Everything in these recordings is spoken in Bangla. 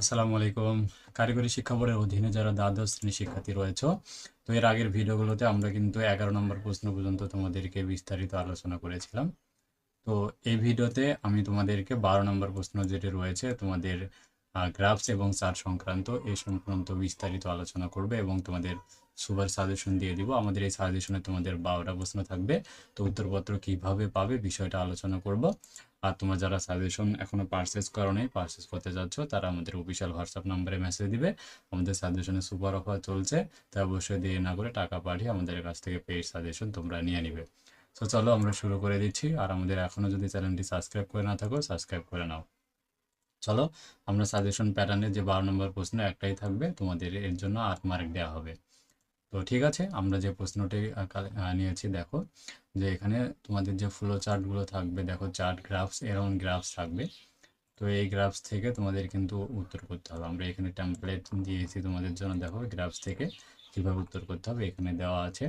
আসসালামু আলাইকুম। কারিগরি শিক্ষা বোর্ডের অধীনে যারা দ্বাদশ শ্রেণির শিক্ষার্থী রয়েছে, তো এর আগের ভিডিওগুলোতে আমরা কিন্তু এগারো নম্বর প্রশ্ন পর্যন্ত তোমাদেরকে বিস্তারিত আলোচনা করেছিলাম। তো এই ভিডিওতে আমি তোমাদেরকে বারো নম্বর প্রশ্ন যেটি রয়েছে, তোমাদের গ্রাফস এবং চার সংক্রান্ত এই সংক্রান্ত বিস্তারিত আলোচনা করবে এবং তোমাদের সুপার সাজেশন দিয়ে দিব। আমাদের এই সাজেশনে তোমাদের বারোটা প্রশ্ন থাকবে। তো উত্তরপত্র কীভাবে পাবে বিষয়টা আলোচনা করব। আর তোমরা যারা সাজেশন এখনও পারচেস করো নাই পারচেস করতে যাচ্ছ, তারা আমাদের অফিসিয়াল হোয়াটসঅ্যাপ নাম্বারে মেসেজ দিবে। আমাদের সাজেশনে সুপার অফার চলছে তাই অবশ্যই দিয়ে না করে টাকা পাঠিয়ে আমাদের কাছ থেকে পেইড সাজেশন তোমরা নিয়ে নিবে। তো চলো আমরা শুরু করে দিচ্ছি। আর আমাদের এখনও যদি চ্যানেলটি সাবস্ক্রাইব করে না থাকো সাবস্ক্রাইব করে নাও। চলো, আমরা সাজেশন প্যাটার্নের যে বারো নম্বর প্রশ্ন একটাই থাকবে, তোমাদের এর জন্য আট মার্ক দেওয়া হবে। তো ঠিক আছে, আমরা যে প্রশ্নটি নিয়েছি, দেখো, যে এখানে তোমাদের যে ফ্লো চার্টগুলো থাকবে, দেখো চার্ট গ্রাফস এরকম গ্রাফস থাকবে। তো এই গ্রাফস থেকে তোমাদের কিন্তু উত্তর করতে হবে। আমরা এখানে টেমপ্লেট দিয়েছি তোমাদের জন্য, দেখো গ্রাফস থেকে কীভাবে উত্তর করতে হবে, এখানে দেওয়া আছে।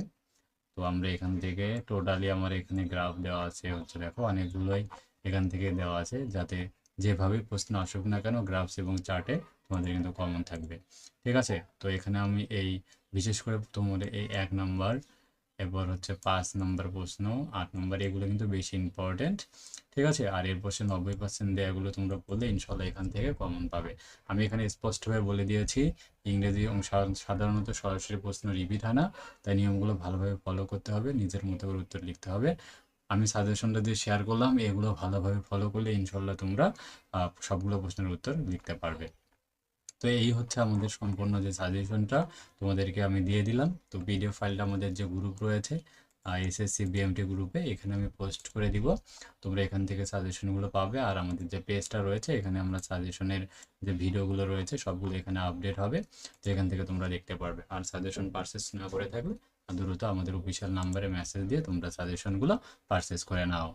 তো আমরা এখান থেকে টোটালি আমার এখানে গ্রাফ দেওয়া আছে, হচ্ছে দেখো, অনেকগুলোই এখান থেকে দেওয়া আছে, যাতে যেভাবে প্রশ্ন আসুক না কেন গ্রাফস এবং চার্টে তোমাদের কিন্তু কমন থাকবে। ঠিক আছে? তো এখানে আমি এই বিশেষ করে তোমাদের এই এক নাম্বার এরপর হচ্ছে পাঁচ নাম্বার প্রশ্ন, আট নাম্বার এগুলো কিন্তু বেশি ইম্পর্টেন্ট ঠিক আছে? আর এর পাশে নব্বই পার্সেন্ট দেয়াগুলো তোমরা পড়লে ইনশাল্লাহ এখান থেকে কমন পাবে। আমি এখানে স্পষ্টভাবে বলে দিয়েছি, ইংরেজি সাধারণত সরাসরি প্রশ্ন রিপিট হয় না, তাই নিয়মগুলো ভালোভাবে ফলো করতে হবে, নিজের মতো করে উত্তর লিখতে হবে। আমি সাজেশনটা দিয়ে শেয়ার করলাম, এগুলো ভালোভাবে ফলো করলে ইনশাল্লাহ তোমরা সবগুলো প্রশ্নের উত্তর লিখতে পারবে। তো এই হচ্ছে আমাদের সম্পূর্ণ যে সাজেশনটা তোমাদেরকে আমি দিয়ে দিলাম। তো পিডিএফ ফাইলটা আমাদের যে গ্রুপ রয়েছে এসএসসি বিএমটি গ্রুপে এখানে আমি পোস্ট করে দিব। তোমরা এখান থেকে সাজেশনগুলো পাবে। আর আমাদের যে পেজটা রয়েছে, এখানে আমরা সাজেশনের যে ভিডিওগুলো রয়েছে, সবগুলো এখানে আপডেট হবে। তো এখান থেকে তোমরা দেখতে পারবে। আর সাজেশন পারচেস না করে থাকলে, দ্রুত আমাদের অফিসিয়াল নাম্বারে মেসেজ দিয়ে তোমরা সাজেশনগুলো পারচেস করে নাও।